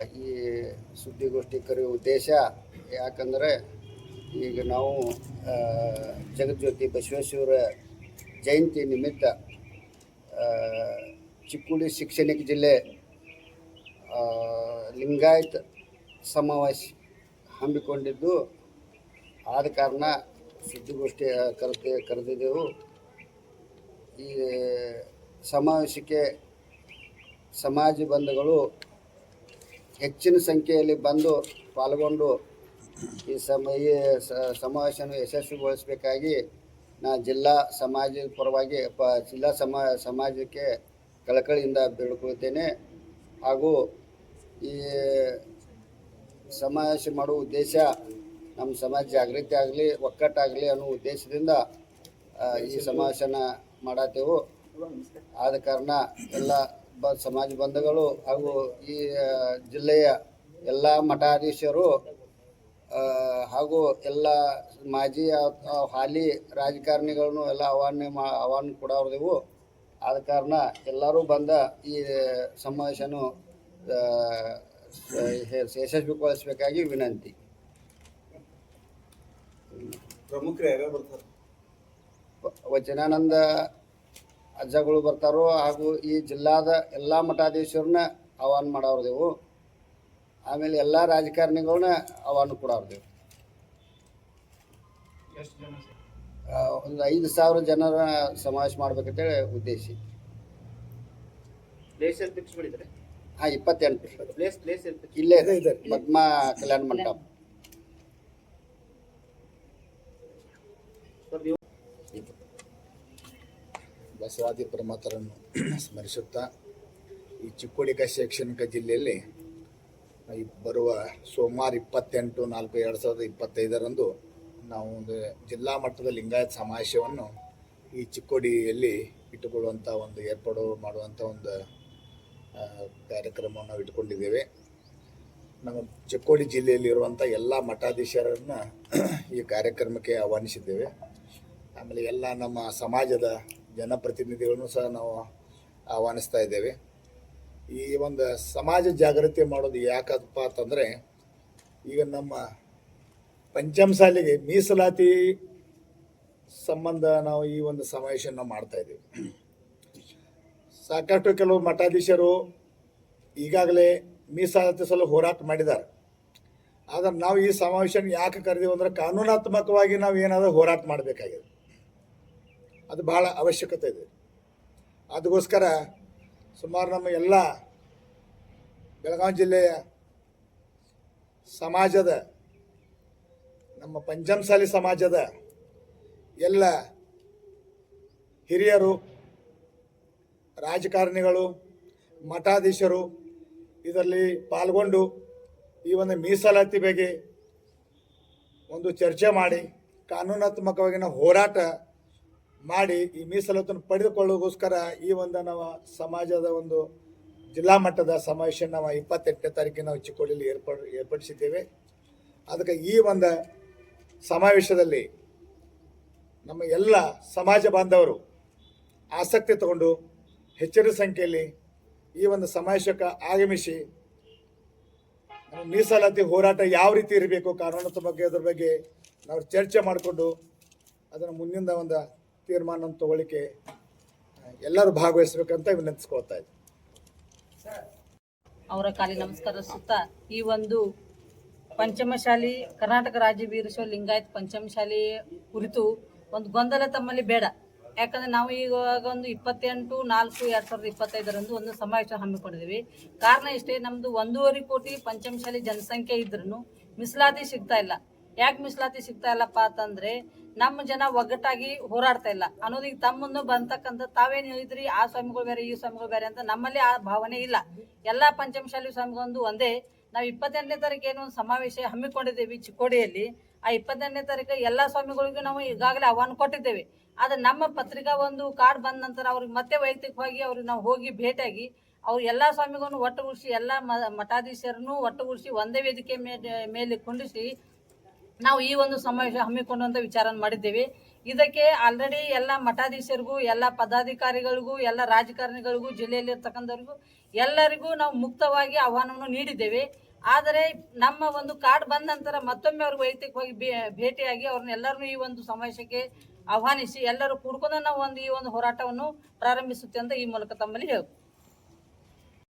ಈ ಸುದ್ದಿಗೋಷ್ಠಿ ಕರೆಯುವ ಉದ್ದೇಶ ಯಾಕಂದರೆ ಈಗ ನಾವು ಜಗಜ್ಯೋತಿ ಬಸವೇಶ್ವರ ಜಯಂತಿ ನಿಮಿತ್ತ ಚಿಕ್ಕುಳಿ ಶಿಕ್ಷಣಿಕ ಜಿಲ್ಲೆ ಲಿಂಗಾಯತ ಸಮಾವೇಶ ಹಮ್ಮಿಕೊಂಡಿದ್ದು. ಆದ ಕಾರಣ ಸುದ್ದಿಗೋಷ್ಠಿ ಕರೆದು, ಕರೆದಿದ್ದೆವು. ಈ ಸಮಾವೇಶಕ್ಕೆ ಸಮಾಜ ಬಂಧುಗಳು ಹೆಚ್ಚಿನ ಸಂಖ್ಯೆಯಲ್ಲಿ ಬಂದು ಪಾಲ್ಗೊಂಡು ಈ ಸಮ, ಈ ಸಮಾವೇಶವನ್ನು ಯಶಸ್ವಿಗೊಳಿಸಬೇಕಾಗಿ ನಾ ಜಿಲ್ಲಾ ಸಮಾಜದ ಪರವಾಗಿ ಪ, ಜಿಲ್ಲಾ ಸಮ, ಸಮಾಜಕ್ಕೆ ಕಳಕಳಿಯಿಂದ ಬೇಡಿಕೊಳ್ಳುತ್ತೇನೆ. ಹಾಗೂ ಈ ಸಮಾವೇಶ ಮಾಡುವ ಉದ್ದೇಶ ನಮ್ಮ ಸಮಾಜ ಜಾಗೃತಿ ಆಗಲಿ, ಒಕ್ಕಟ್ಟಾಗಲಿ ಅನ್ನೋ ಉದ್ದೇಶದಿಂದ ಈ ಸಮಾವೇಶನ ಮಾಡತ್ತೇವು ಆದ ಕಾರಣ ಎಲ್ಲ ಬ ಸಮಾಜ ಬಂಧುಗಳು ಹಾಗೂ ಈ ಜಿಲ್ಲೆಯ ಎಲ್ಲ ಮಠಾಧೀಶರು ಹಾಗೂ ಎಲ್ಲ ಮಾಜಿ ಹಾಲಿ ರಾಜಕಾರಣಿಗಳನ್ನು ಎಲ್ಲ ಆಹ್ವಾನ ಮಾ ಆಹ್ವಾನ ಕೊಡೋರ್ದೆವು. ಆದ ಕಾರಣ ಎಲ್ಲರೂ ಬಂದ ಈ ಸಮಾವೇಶನು ಯಶಸ್ವಿಗೊಳಿಸಬೇಕಾಗಿ ವಿನಂತಿ. ಪ್ರಮುಖರು ಯಾರ್ಯಾರು ಬರ್ತಾರೆ? ವಚನಾನಂದ ಅಜ್ಜಗಳು ಬರ್ತಾರೋ ಹಾಗೂ ಈ ಜಿಲ್ಲಾದ ಎಲ್ಲ ಮಠಾಧೀಶರನ್ನ ಆಹ್ವಾನ ಮಾಡೋರ್ದೆವು ಆಮೇಲೆ ಎಲ್ಲ ರಾಜಕಾರಣಿಗಳನ್ನ ಆಹ್ವಾನ ಕೊಡೋರ್ದೆವು ಒಂದು ಐದು ಸಾವಿರ ಜನರ ಸಮಾವೇಶ ಮಾಡ್ಬೇಕಂತೇಳಿ ಉದ್ದೇಶ. ಹಾಂ ಇಪ್ಪತ್ತೆಂಟು. ಇಲ್ಲೇ. ಪದ್ಮ ಕಲ್ಯಾಣ ಮಂಟಪ ಸರ್ ನೀವು ಬಸವಾದಿ ಪ್ರಮಾತರನ್ನು ಸ್ಮರಿಸುತ್ತಾ ಈ ಚಿಕ್ಕೋಳಿಕ ಶೈಕ್ಷಣಿಕ ಜಿಲ್ಲೆಯಲ್ಲಿ ಈ ಬರುವ ಸೋಮವಾರ ಇಪ್ಪತ್ತೆಂಟು ನಾಲ್ಕು ಎರಡು ಸಾವಿರದ ಇಪ್ಪತ್ತೈದರಂದು ನಾವು ಒಂದು ಜಿಲ್ಲಾ ಮಟ್ಟದ ಲಿಂಗಾಯತ್ ಸಮಾವೇಶವನ್ನು ಈ ಚಿಕ್ಕೋಡಿಯಲ್ಲಿ ಇಟ್ಟುಕೊಳ್ಳುವಂಥ ಒಂದು ಏರ್ಪಾಡು ಮಾಡುವಂಥ ಒಂದು ಕಾರ್ಯಕ್ರಮವನ್ನು ಇಟ್ಕೊಂಡಿದ್ದೇವೆ ನಮ್ಮ ಚಿಕ್ಕೋಡಿ ಜಿಲ್ಲೆಯಲ್ಲಿರುವಂಥ ಎಲ್ಲ ಮಠಾಧೀಶರನ್ನು ಈ ಕಾರ್ಯಕ್ರಮಕ್ಕೆ ಆಹ್ವಾನಿಸಿದ್ದೇವೆ. ಆಮೇಲೆ ಎಲ್ಲ ನಮ್ಮ ಸಮಾಜದ ಜನಪ್ರತಿನಿಧಿಗಳನ್ನು ಸಹ ನಾವು ಆಹ್ವಾನಿಸ್ತಾ ಇದ್ದೇವೆ. ಈ ಒಂದು ಸಮಾಜ ಜಾಗೃತಿ ಮಾಡೋದು ಯಾಕಪ್ಪ ಅಂತಂದರೆ, ಈಗ ನಮ್ಮ ಪಂಚಮಸಾಲಿಗೆ ಮೀಸಲಾತಿ ಸಂಬಂಧ ನಾವು ಈ ಒಂದು ಸಮಾವೇಶನ ಮಾಡ್ತಾ ಇದ್ದೀವಿ. ಸಾಕಷ್ಟು ಕೆಲವು ಮಠಾಧೀಶರು ಈಗಾಗಲೇ ಮೀಸಲಾತಿ ಸಲ ಹೋರಾಟ ಮಾಡಿದ್ದಾರೆ. ಆದರೆ ನಾವು ಈ ಸಮಾವೇಶನ ಯಾಕೆ ಕರೆದೀವಿ ಅಂದರೆ ಕಾನೂನಾತ್ಮಕವಾಗಿ ನಾವು ಏನಾದರೂ ಹೋರಾಟ ಮಾಡಬೇಕಾಗಿದೆ. ಅದು ಬಹಳ ಅವಶ್ಯಕತೆ ಇದೆ. ಅದಕ್ಕೋಸ್ಕರ ಸುಮಾರು ನಮ್ಮ ಎಲ್ಲ ಬೆಳಗಾವಿ ಜಿಲ್ಲೆಯ ಸಮಾಜದ, ನಮ್ಮ ಪಂಚಮಸಾಲಿ ಸಮಾಜದ ಎಲ್ಲ ಹಿರಿಯರು, ರಾಜಕಾರಣಿಗಳು, ಮಠಾಧೀಶರು ಇದರಲ್ಲಿ ಪಾಲ್ಗೊಂಡು ಈ ಒಂದು ಮೀಸಲಾತಿ ಬಗ್ಗೆ ಒಂದು ಚರ್ಚೆ ಮಾಡಿ, ಕಾನೂನಾತ್ಮಕವಾಗಿನ ಹೋರಾಟ ಮಾಡಿ ಈ ಮೀಸಲಾತನ್ನು ಪಡೆದುಕೊಳ್ಳೋಗೋಸ್ಕರ ಈ ಒಂದು ನಾವು ಸಮಾಜದ ಒಂದು ಜಿಲ್ಲಾ ಮಟ್ಟದ ಸಮಾವೇಶ ನಾವು ಇಪ್ಪತ್ತೆಂಟನೇ ತಾರೀಕಿಗೆ ನಾವು ಚಿಕ್ಕೋಡಿಯಲ್ಲಿ ಏರ್ಪಡು, ಏರ್ಪಡಿಸಿದ್ದೇವೆ. ಅದಕ್ಕೆ ಈ ಒಂದು ಸಮಾವೇಶದಲ್ಲಿ ನಮ್ಮ ಎಲ್ಲ ಸಮಾಜ ಬಾಂಧವರು ಆಸಕ್ತಿ ತಗೊಂಡು ಹೆಚ್ಚಿನ ಸಂಖ್ಯೆಯಲ್ಲಿ ಈ ಒಂದು ಸಮಾವೇಶಕ್ಕೆ ಆಗಮಿಸಿ ನಮ್ಮ ಮೀಸಲಾತಿ ಹೋರಾಟ ಯಾವ ರೀತಿ ಇರಬೇಕು, ಕಾನೂನು ಬಗ್ಗೆ ಅದ್ರ ಬಗ್ಗೆ ನಾವು ಚರ್ಚೆ ಮಾಡಿಕೊಂಡು ಅದನ್ನು ಮುಂದಿನ ಒಂದು ತೀರ್ಮಾನ ತಗೊಳ್ಳಿಕ್ಕೆ ಎಲ್ಲರೂ ಭಾಗವಹಿಸಬೇಕಂತ ವಿನಂತಿಸ್ಕೊಳ್ತಾ ಇದ್ದೀನಿ. ಅವರ ಕಾಲಿ ನಮಸ್ಕಾರ ಸುತ್ತ ಈ ಒಂದು ಪಂಚಮಶಾಲಿ ಕರ್ನಾಟಕ ರಾಜ್ಯ ವೀರಶೈವ ಲಿಂಗಾಯತ್ ಪಂಚಮಶಾಲಿ ಕುರಿತು ಒಂದು ಗೊಂದಲ ತಮ್ಮಲ್ಲಿ ಬೇಡ. ಯಾಕಂದ್ರೆ ನಾವು ಇವಾಗ ಒಂದು ಇಪ್ಪತ್ತೆಂಟು, ನಾಲ್ಕು, ಎರಡು ಸಾವಿರದ ಇಪ್ಪತ್ತೈದರಂದು ಒಂದು ಸಮಾವೇಶ ಹಮ್ಮಿಕೊಂಡಿದ್ದೀವಿ ಕಾರಣ ಇಷ್ಟೇ, ನಮ್ದು ಒಂದೂವರೆ ಕೋಟಿ ಪಂಚಮಶಾಲಿ ಜನಸಂಖ್ಯೆ ಇದ್ರೂ ಮೀಸಲಾತಿ ಸಿಗ್ತಾ ಇಲ್ಲ. ಯಾಕೆ ಮೀಸಲಾತಿ ಸಿಗ್ತಾ ಇಲ್ಲಪ್ಪ ಅಂತಂದ್ರೆ ನಮ್ಮ ಜನ ಒಗ್ಗಟ್ಟಾಗಿ ಹೋರಾಡ್ತಾ ಇಲ್ಲ. ಅನ್ನೋದು ತಮ್ಮನ್ನು ಬಂತಕ್ಕಂಥ ತಾವೇನು ಹೇಳಿದ್ರಿ, ಆ ಸ್ವಾಮಿಗಳು ಬೇರೆ, ಈ ಸ್ವಾಮಿಗಳು ಬೇರೆ ಅಂತ ನಮ್ಮಲ್ಲಿ ಆ ಭಾವನೆ ಇಲ್ಲ. ಎಲ್ಲ ಪಂಚಮಶಾಲಿ ಸ್ವಾಮಿಗೊಂದು ಒಂದೇ. ನಾವು ಇಪ್ಪತ್ತೆಂಟನೇ ತಾರೀಕು ಏನೋ ಒಂದು ಸಮಾವೇಶ ಹಮ್ಮಿಕೊಂಡಿದ್ದೇವೆ ಚಿಕ್ಕೋಡಿಯಲ್ಲಿ. ಆ ಇಪ್ಪತ್ತೆಂಟನೇ ತಾರೀಕು ಎಲ್ಲ ಸ್ವಾಮಿಗಳಿಗೂ ನಾವು ಈಗಾಗಲೇ ಆಹ್ವಾನ ಕೊಟ್ಟಿದ್ದೇವೆ. ಆದ್ರೆ ನಮ್ಮ ಪತ್ರಿಕಾ ಒಂದು ಕಾರ್ಡ್ ಬಂದ ನಂತರ ಅವ್ರಿಗೆ ಮತ್ತೆ ವೈಯಕ್ತಿಕವಾಗಿ ಅವ್ರಿಗೆ ನಾವು ಹೋಗಿ ಭೇಟಿಯಾಗಿ ಅವ್ರು ಎಲ್ಲ ಸ್ವಾಮಿಗಳನ್ನು ಒಟ್ಟುಗೂಡಿಸಿ, ಎಲ್ಲ ಮಠಾಧೀಶರನ್ನು ಒಟ್ಟುಗೂಡಿಸಿ ಒಂದೇ ವೇದಿಕೆ ಮೇಲೆ ಕುಂಡಿಸಿ ನಾವು ಈ ಒಂದು ಸಮಾವೇಶ ಹಮ್ಮಿಕೊಂಡಂಥ ವಿಚಾರ ಮಾಡಿದ್ದೇವೆ. ಇದಕ್ಕೆ ಆಲ್ರೆಡಿ ಎಲ್ಲ ಮಠಾಧೀಶರಿಗೂ, ಎಲ್ಲ ಪದಾಧಿಕಾರಿಗಳಿಗೂ, ಎಲ್ಲ ರಾಜಕಾರಣಿಗಳಿಗೂ ಜಿಲ್ಲೆಯಲ್ಲಿ ಇರ್ತಕ್ಕಂಥವ್ರಿಗೂ ಎಲ್ಲರಿಗೂ ನಾವು ಮುಕ್ತವಾಗಿ ಆಹ್ವಾನವನ್ನು ನೀಡಿದ್ದೇವೆ. ಆದರೆ ನಮ್ಮ ಒಂದು ಕಾರ್ಡ್ ಬಂದ ನಂತರ ಮತ್ತೊಮ್ಮೆ ಅವ್ರಿಗೆ ವೈಯಕ್ತಿಕವಾಗಿ ಭೇಟಿಯಾಗಿ ಅವ್ರನ್ನ ಎಲ್ಲರನ್ನೂ ಈ ಒಂದು ಸಮಾವೇಶಕ್ಕೆ ಆಹ್ವಾನಿಸಿ ಎಲ್ಲರೂ ಕೂಡ್ಕೊಂಡು ನಾವು ಒಂದು ಈ ಒಂದು ಹೋರಾಟವನ್ನು ಪ್ರಾರಂಭಿಸುತ್ತೆ ಅಂತ ಈ ಮೂಲಕ ತಮ್ಮಲ್ಲಿ ಹೇಳ್ತೀವಿ